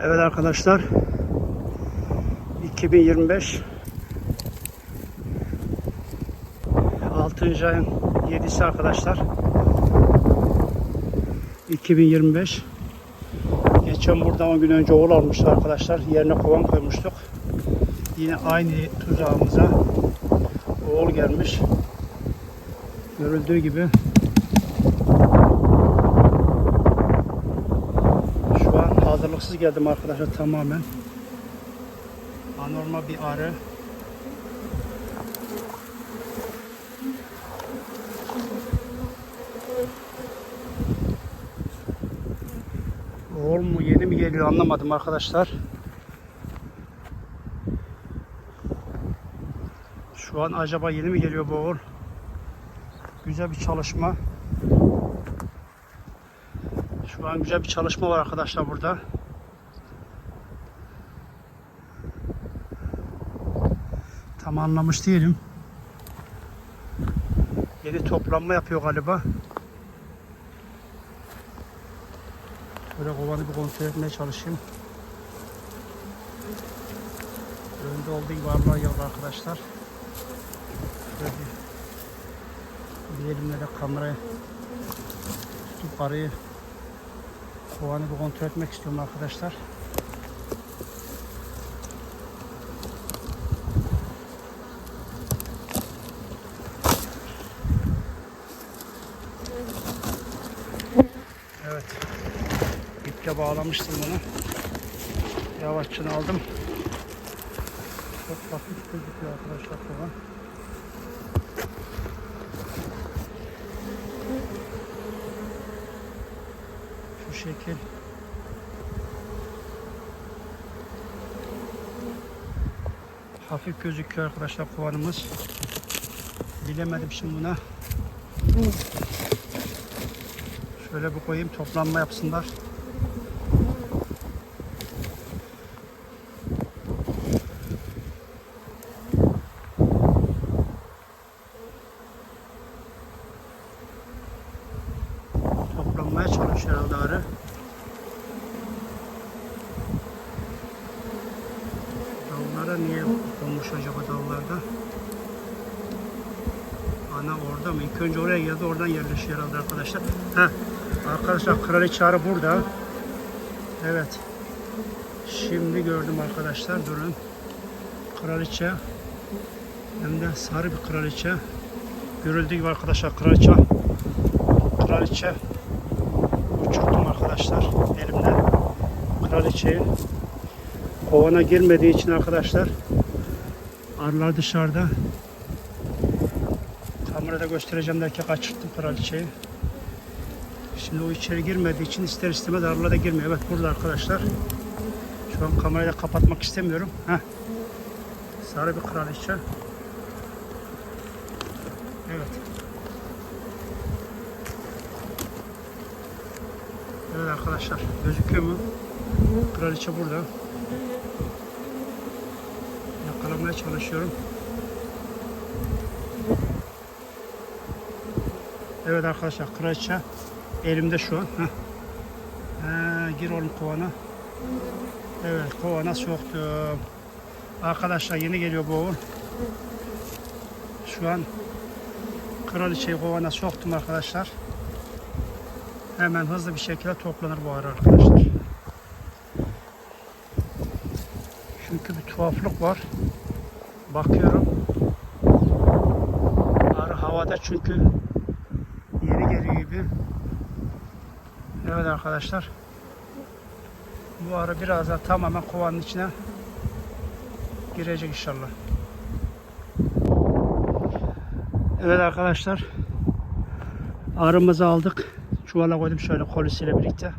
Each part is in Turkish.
Evet arkadaşlar. 2025 6. ayın 7'si arkadaşlar. 2025 Geçen burada 10 gün önce oğul almıştı arkadaşlar. Yerine kovan koymuştuk. Yine aynı tuzağımıza oğul gelmiş. Görüldüğü gibi şu an geldim arkadaşlar tamamen. Anormal bir arı. Oğul mu yeni mi geliyor anlamadım arkadaşlar. Şu an acaba yeni mi geliyor bu oğul? Güzel bir çalışma. Şu an güzel bir çalışma var arkadaşlar burada. Tam anlamış değilim. Yeni toplanma yapıyor galiba. Böyle kovanı bir kontrol etmeye çalışayım. Önde olduğu gibi arılar yavru arkadaşlar. Şöyle bir elimle de kamerayı tutup arıyı kovanı bir kontrol etmek istiyorum arkadaşlar. Evet. İple bağlamıştım bunu. Yavaşça aldım. Çok hafif gözüküyor arkadaşlar kovan. Şu şekil. Hafif gözüküyor arkadaşlar kovanımız. Bilemedim şimdi buna. Şöyle bir koyayım toplanma yapsınlar. Toplanmaya çalışıyor herhalde arı. Dallara niye konmuş acaba dallarda? Ana orada mı? İlk önce oraya oradan yerleşiyor herhalde arkadaşlar. Heh. Arkadaşlar kraliçe arı burada. Evet. Şimdi gördüm arkadaşlar. Durun. Kraliçe. Hem de sarı bir kraliçe. Görüldüğü gibi arkadaşlar kraliçe. Kraliçe. Uçurttum arkadaşlar elimden. Kraliçeyi. Kovana girmediği için arkadaşlar. Arılar dışarıda. Kamerada göstereceğim derken kaçırttım kraliçeyi. Şimdi o içeri girmediği için ister istemez arılar da girmiyor. Evet burada arkadaşlar. Şu an kamerayı da kapatmak istemiyorum. Heh. Sarı bir kraliçe. Evet. Evet arkadaşlar gözüküyor mu? Kraliçe burada. Yakalamaya çalışıyorum. Evet arkadaşlar kraliçe elimde şu an. Ee, gir oğlum kovana. Evet kovana soktum. Arkadaşlar yeni geliyor bu oğul. Şu an kraliçeyi kovana soktum arkadaşlar. Hemen hızlı bir şekilde toplanır bu arı arkadaşlar. Çünkü bir tuhaflık var. Bakıyorum. Arı havada çünkü geliyor gibi. Evet arkadaşlar. Bu arı birazdan tamamen kovanın içine girecek inşallah. Evet arkadaşlar. Arımızı aldık. Çuvala koydum şöyle kolisiyle birlikte.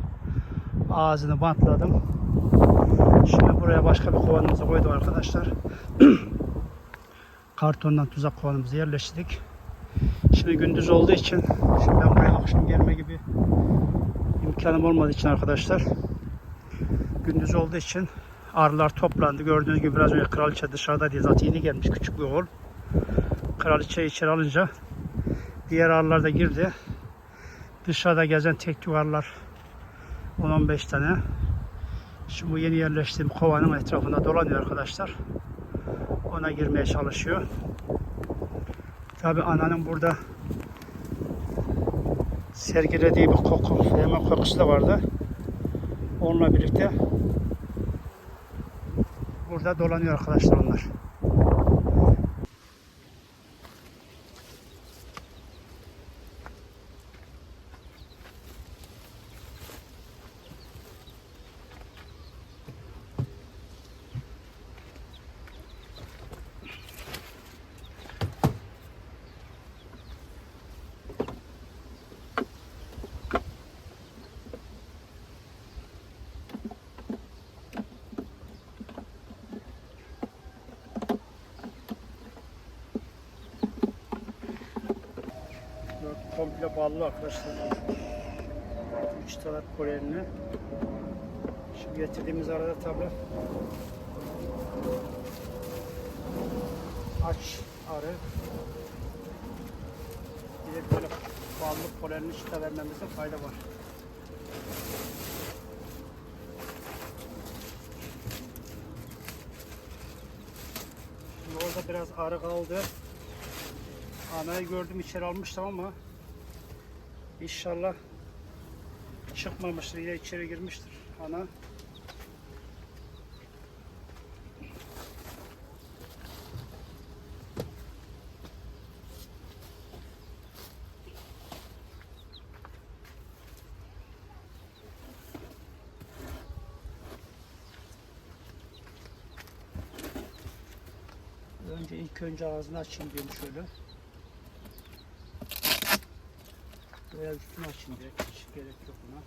Ağzını bantladım. Şimdi buraya başka bir kovanımızı koydum arkadaşlar. Kartondan tuzak kovanımızı yerleştirdik. Şimdi gündüz olduğu için şimdi ben buraya akşam gelme gibi imkanım olmadığı için arkadaşlar gündüz olduğu için arılar toplandı. Gördüğünüz gibi biraz önce kraliçe dışarıda diye zaten yeni gelmiş küçük bir oğul. Kraliçe içeri alınca diğer arılar da girdi. Dışarıda gezen tek tük arılar 10-15 tane. Şimdi bu yeni yerleştiğim kovanın etrafında dolanıyor arkadaşlar. Ona girmeye çalışıyor. Tabi ananın burada sergilediği bir koku, yemek kokusu da vardı. Onunla birlikte burada dolanıyor arkadaşlar onlar. Komple bağlı arkadaşlar. Üç taraf polenini. Şimdi getirdiğimiz arada tabi aç arı. Bir de böyle bağlı polenini çıta vermemizde fayda var. Şimdi orada biraz arı kaldı. Anayı gördüm içeri almıştım ama inşallah çıkmamıştır. Yine içeri girmiştir ana. Önce ilk önce ağzını açayım diyorum şöyle. Veya üstünü açayım direkt. Hiç gerek yok buna.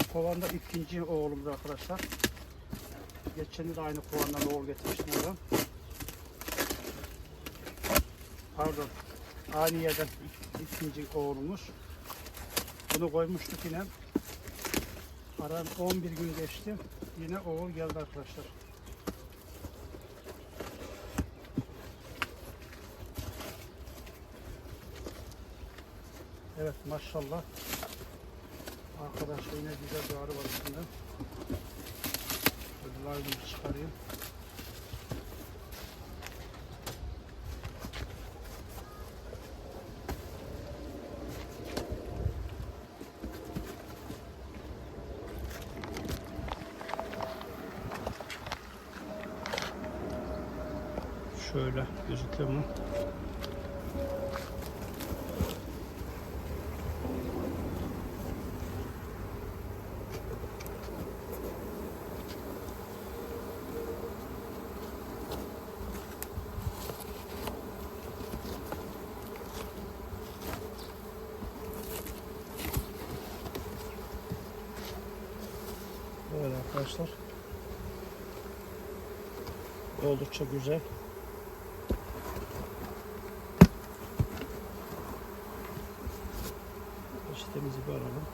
Bu kovanda ikinci oğlumuz arkadaşlar. Geçen de aynı kovandan oğul getirmiştim oradan. Pardon. Aynı yerden ik- ikinci oğlumuz. Bunu koymuştuk yine. Aran 11 gün geçti. Yine oğul geldi arkadaşlar. Evet maşallah. Arkadaşlar yine güzel bir arı var üstünde. Şöyle çıkarayım. Şöyle gözüküyor arkadaşlar. Oldukça güzel. Peçetemizi bir alalım.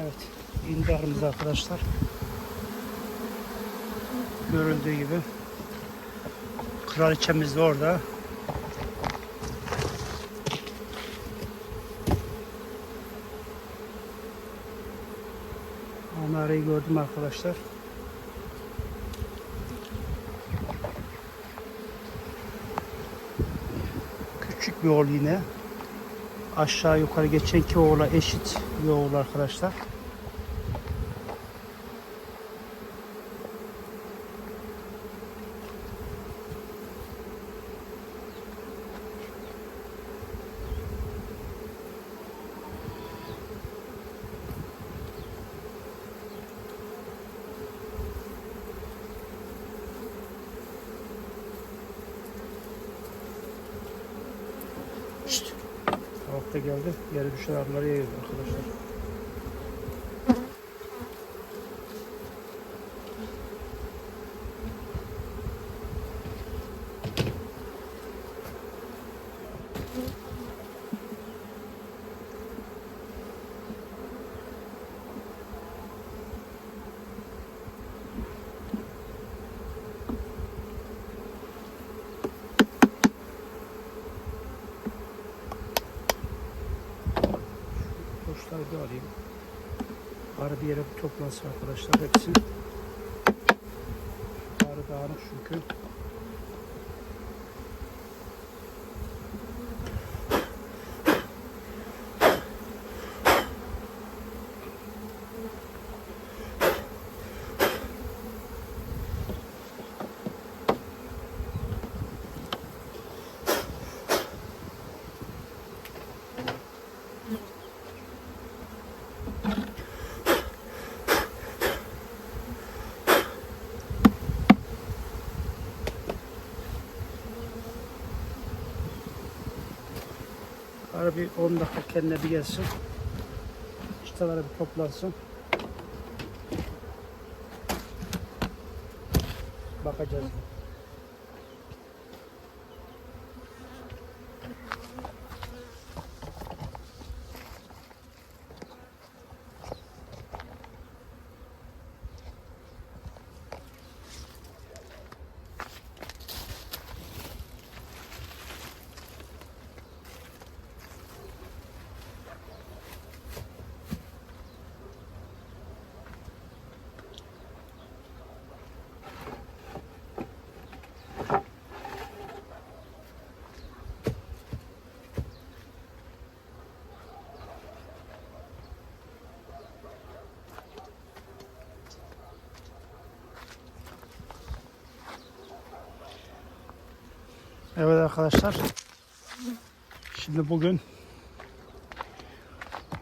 Evet. İndiharımız arkadaşlar. Görüldüğü gibi. Kraliçemiz de orada. Anarayı gördüm arkadaşlar. Küçük bir oğul yine. Aşağı yukarı geçenki oğula eşit bir oğul arkadaşlar. Geldi. Yere düşen arıları yiyor arkadaşlar. Bir alayım. Arı bir yere toplansın arkadaşlar hepsi. Arı dağınık çünkü. Arı bir 10 dakika kendine bir gelsin. İşteleri bir toplansın. Bakacağız. Evet arkadaşlar. Şimdi bugün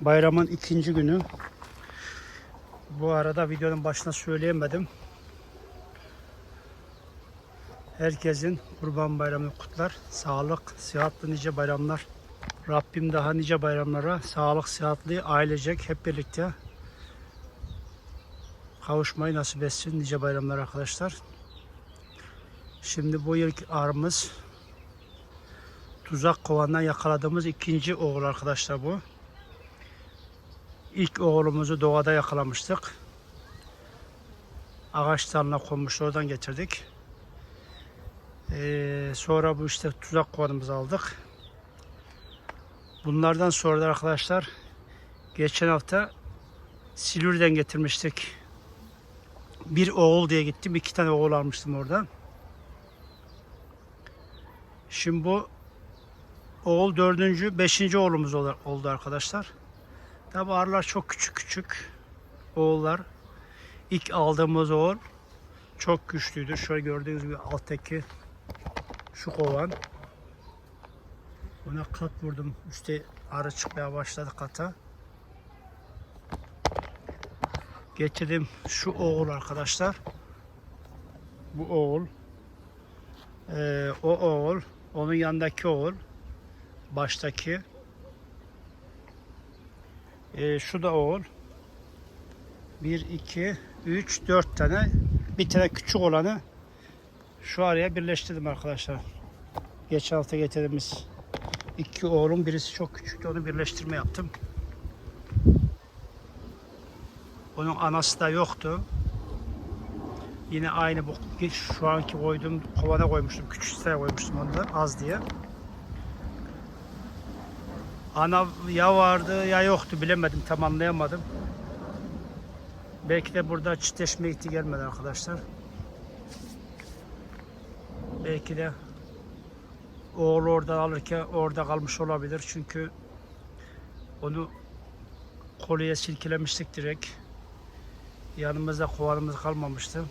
bayramın ikinci günü. Bu arada videonun başına söyleyemedim. Herkesin kurban bayramını kutlar. Sağlık, sıhhatli nice bayramlar. Rabbim daha nice bayramlara sağlık, sıhhatli, ailecek hep birlikte kavuşmayı nasip etsin nice bayramlar arkadaşlar. Şimdi bu yılki ağrımız tuzak kovandan yakaladığımız ikinci oğul arkadaşlar bu. İlk oğlumuzu doğada yakalamıştık. Ağaç dalına konmuş oradan getirdik. Ee, sonra bu işte tuzak kovanımızı aldık. Bunlardan sonra da arkadaşlar geçen hafta Silivri'den getirmiştik. Bir oğul diye gittim. iki tane oğul almıştım oradan. Şimdi bu oğul dördüncü, beşinci oğlumuz ol- oldu arkadaşlar. Tabi arılar çok küçük küçük oğullar. İlk aldığımız oğul çok güçlüydü. Şöyle gördüğünüz gibi alttaki şu kovan. Buna kat vurdum. İşte arı çıkmaya başladı kata. Getirdim şu oğul arkadaşlar. Bu oğul. Ee, o oğul. Onun yanındaki oğul baştaki. Ee, şu da oğul. 1, 2, 3, 4 tane. Bir tane küçük olanı şu araya birleştirdim arkadaşlar. Geçen hafta getirdiğimiz iki oğlum birisi çok küçüktü onu birleştirme yaptım. Onun anası da yoktu. Yine aynı bu şu anki koyduğum kovana koymuştum. Küçük koymuştum onu da az diye. Ana ya vardı ya yoktu bilemedim tam anlayamadım. Belki de burada çiftleşme ihti gelmedi arkadaşlar. Belki de oğlu oradan alırken orada kalmış olabilir. Çünkü onu kolye silkelemiştik direkt. Yanımızda kovanımız kalmamıştı.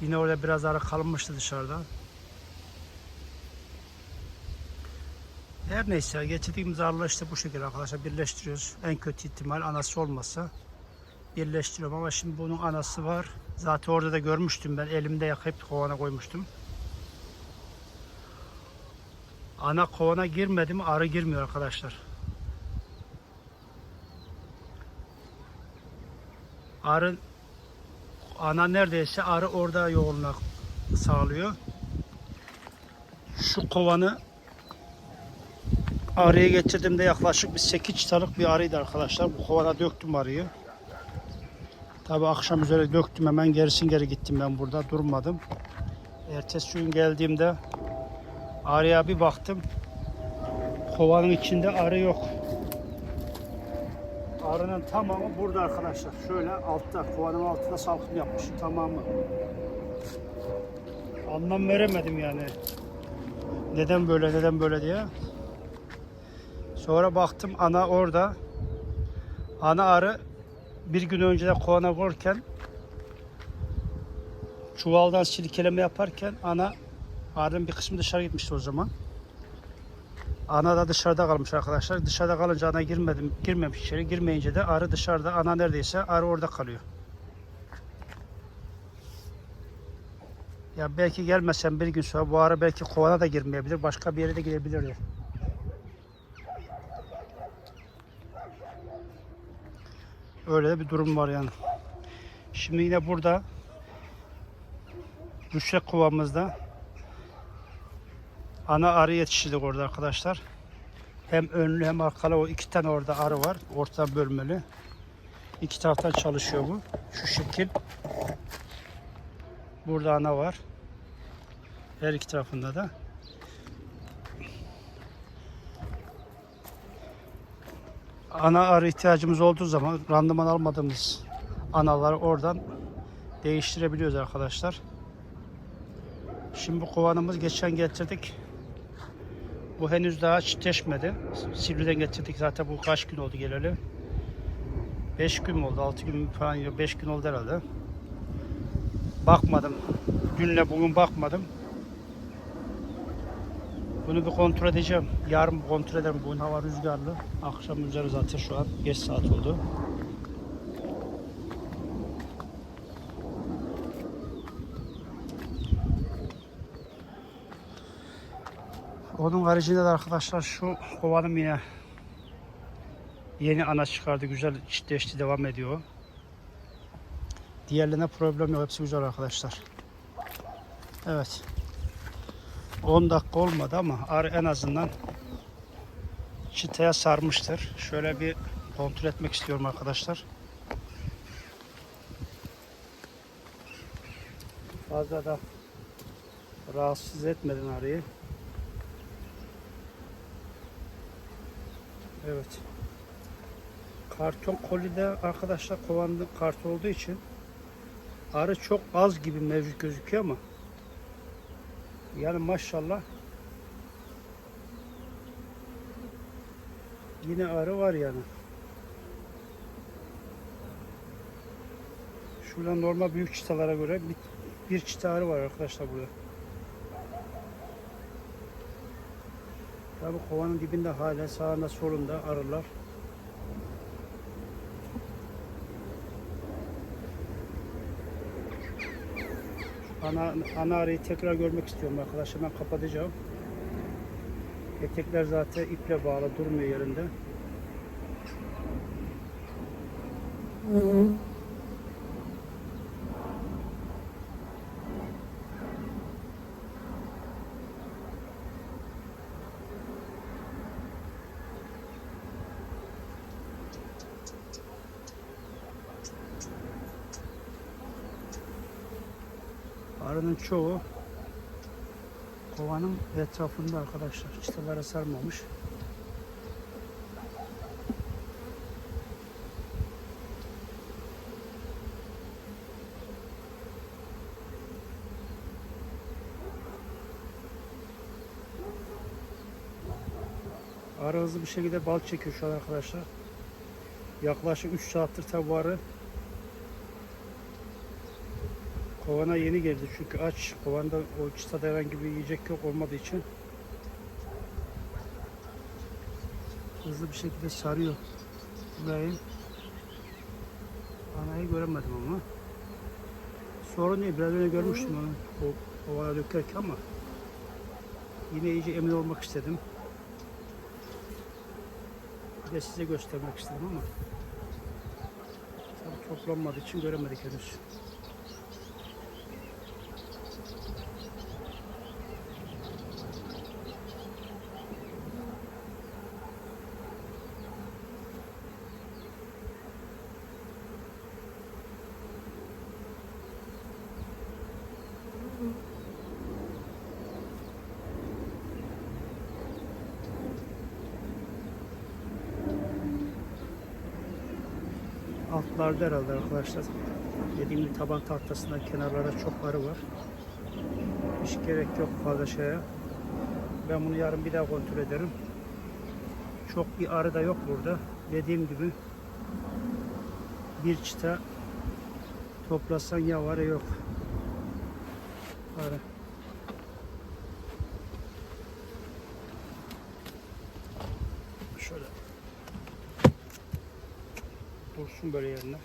Yine orada biraz ara kalmıştı dışarıda. Her neyse getirdiğimiz arılar işte bu şekilde arkadaşlar birleştiriyoruz. En kötü ihtimal anası olmasa birleştiriyorum ama şimdi bunun anası var. Zaten orada da görmüştüm ben elimde yakıp kovana koymuştum. Ana kovana girmedi mi arı girmiyor arkadaşlar. Arı ana neredeyse arı orada yoğunluk sağlıyor. Şu kovanı arıya getirdiğimde yaklaşık bir 8 çıtalık bir arıydı arkadaşlar. Bu kovana döktüm arıyı. Tabi akşam üzere döktüm hemen gerisin geri gittim ben burada durmadım. Ertesi gün geldiğimde arıya bir baktım. Kovanın içinde arı yok. Arının tamamı burada arkadaşlar. Şöyle altta, kovanın altına salkım yapmış tamamı. Anlam veremedim yani. Neden böyle, neden böyle diye. Sonra baktım ana orada. Ana arı bir gün önce de kovana vururken çuvaldan silkeleme yaparken ana arının bir kısmı dışarı gitmişti o zaman. Ana da dışarıda kalmış arkadaşlar. Dışarıda kalınca ana girmedim, girmemiş içeri. Girmeyince de arı dışarıda. Ana neredeyse arı orada kalıyor. Ya belki gelmesem bir gün sonra bu arı belki kovana da girmeyebilir. Başka bir yere de gidebilir. Öyle bir durum var yani. Şimdi yine burada Rüşek kovamızda ana arı yetiştirdik orada arkadaşlar. Hem önlü hem arkalı o iki tane orada arı var. Orta bölmeli. İki taraftan çalışıyor bu. Şu şekil. Burada ana var. Her iki tarafında da. Ana arı ihtiyacımız olduğu zaman randıman almadığımız anaları oradan değiştirebiliyoruz arkadaşlar. Şimdi bu kovanımız geçen getirdik. Bu henüz daha çiftleşmedi. Silivri'den getirdik zaten bu kaç gün oldu geleli. 5 gün oldu? 6 gün falan 5 gün oldu herhalde. Bakmadım. Dünle bugün bakmadım. Bunu bir kontrol edeceğim. Yarın kontrol ederim. Bugün hava rüzgarlı. Akşam üzeri zaten şu an. Geç saat oldu. Onun haricinde de arkadaşlar şu kovanım yine yeni ana çıkardı. Güzel çiftleşti. Devam ediyor. Diğerlerine problem yok. Hepsi güzel arkadaşlar. Evet. 10 dakika olmadı ama arı en azından çıtaya sarmıştır. Şöyle bir kontrol etmek istiyorum arkadaşlar. Fazla da rahatsız etmedin arıyı. Evet. Karton kolide arkadaşlar kovanlı kart olduğu için arı çok az gibi mevcut gözüküyor ama yani maşallah yine arı var yani. Şuradan normal büyük çıtalara göre bir, bir çıta arı var arkadaşlar burada. Tabi kovanın dibinde hala sağında solunda arılar. Ana, ana arıyı tekrar görmek istiyorum arkadaşlar. Ben kapatacağım. Etekler zaten iple bağlı durmuyor yerinde. Arının çoğu kovanın etrafında arkadaşlar. Çıtalara sarmamış. Arı hızlı bir şekilde bal çekiyor şu an arkadaşlar. Yaklaşık 3 saattir tabi arı Kovana yeni geldi çünkü aç. Kovanda o çıtada herhangi bir yiyecek yok olmadığı için hızlı bir şekilde sarıyor burayı. Anayı göremedim ama. Sorun değil. Biraz önce görmüştüm onu. O kovana dökerken ama Yine iyice emin olmak istedim. Bir de size göstermek istedim ama tabii toplanmadığı için göremedik henüz. Altlarda herhalde arkadaşlar. Dediğim gibi taban tahtasında kenarlara çok arı var. Hiç gerek yok fazla şeye. Ben bunu yarın bir daha kontrol ederim. Çok bir arı da yok burada. Dediğim gibi bir çıta toplasan ya var ya yok. Arı. Şöyle dursun böyle yerine.